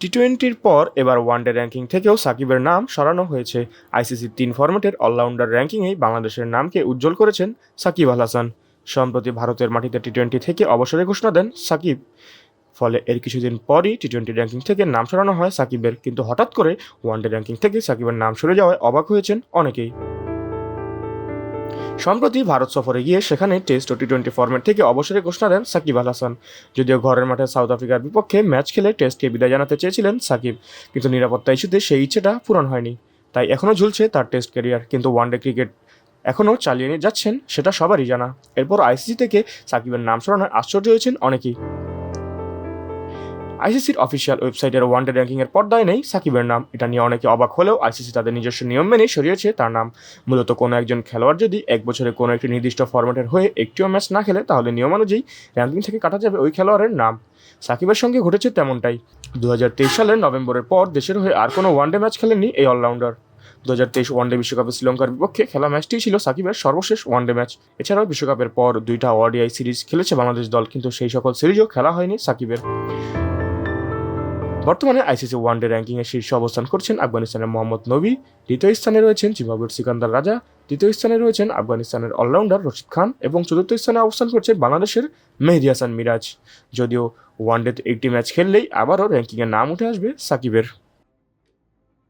টি টোয়েন্টির পর এবার ওয়ানডে র্যাঙ্কিং থেকেও সাকিবের নাম সরানো হয়েছে। আইসিসির তিন ফরম্যাটের অলরাউন্ডার র্যাঙ্কিংয়েই বাংলাদেশের নামকে উজ্জ্বল করেছেন সাকিব আল হাসান। সম্প্রতি ভারতের মাটিতে টি টোয়েন্টি থেকে অবসরে ঘোষণা দেন সাকিব। ফলে এর কিছুদিন পরই টি টোয়েন্টি র্যাঙ্কিং থেকে নাম সরানো হয় সাকিবের। কিন্তু হঠাৎ করে ওয়ানডে র্যাঙ্কিং থেকে সাকিবের নাম সরে যাওয়ায় অবাক হয়েছেন অনেকেই। সম্প্রতি ভারত সফরে গিয়ে সেখানে টেস্ট ও টি টোয়েন্টি ফর্মেট থেকে অবসরে ঘোষণা দেন সাকিব আল হাসান। যদিও ঘরের মাঠে সাউথ আফ্রিকার বিপক্ষে ম্যাচ খেলে টেস্টকে বিদায় জানাতে চেয়েছিলেন সাকিব, কিন্তু নিরাপত্তা ইস্যুতে সেই ইচ্ছেটা পূরণ হয়নি। তাই এখনও ঝুলছে তার টেস্ট ক্যারিয়ার, কিন্তু ওয়ানডে ক্রিকেট এখনও চালিয়ে নিয়ে যাচ্ছেন সেটা সবারই জানা। এরপর আইসিসি থেকে সাকিবের নাম সরানোয় আশ্চর্য হয়েছেন অনেকেই। আইসিসির অফিসিয়াল ওয়েবসাইটের ওয়ানডে র্যাঙ্কিংয়ের পর্দায় নেই। সাকিবের নাম, এটা নিয়ে অনেকে অবাক হলেও আইসিসি তাদের নিজস্ব নিয়ম মেনেই সরিয়েছে। তার নাম, মূলত কোনো একজন খেলোয়াড় যদি এক বছরে কোনো একটি নির্দিষ্ট ফরম্যাটের হয়ে একটিও ম্যাচ না খেলে, তাহলে নিয়ম অনুযায়ী র্যাঙ্কিং থেকে কাটা যাবে ওই খেলোয়াড়ের নাম। সাকিবের সঙ্গে ঘটেছে তেমনটাই। দু হাজার তেইশ সালের নভেম্বরের পর দেশের হয়ে আর কোনো ওয়ানডে ম্যাচ খেলেননি এই অলরাউন্ডার। দু হাজার তেইশ ওয়ানডে বিশ্বকাপে শ্রীলঙ্কার বিপক্ষে খেলা ম্যাচটি ছিল সাকিবের সর্বশেষ ওয়ানডে ম্যাচ। এছাড়াও বিশ্বকাপের পর দুইটা ওয়াডিআই সিরিজ খেলেছে বাংলাদেশ দল, কিন্তু সেই সকল সিরিজও খেলা হয়নি সাকিবের। বর্তমানে আইসিসি ওয়ানডে র্যাঙ্কিংয়ে শীর্ষে অবস্থান করছেন আফগানিস্তানের মোহাম্মদ নবী। দ্বিতীয় স্থানে রয়েছেন জিম্বাবুয়ের সিকান্দার রাজা। তৃতীয় স্থানে রয়েছেন আফগানিস্তানের অলরাউন্ডার রশিদ খান এবং চতুর্থ স্থানে অবস্থান করছে বাংলাদেশের মেহেদি হাসান মিরাজ। যদিও ওয়ান ওয়ানডেতে একটি ম্যাচ খেললেই আবারও র্যাঙ্কিংয়ে নাম উঠে আসবে সাকিবের।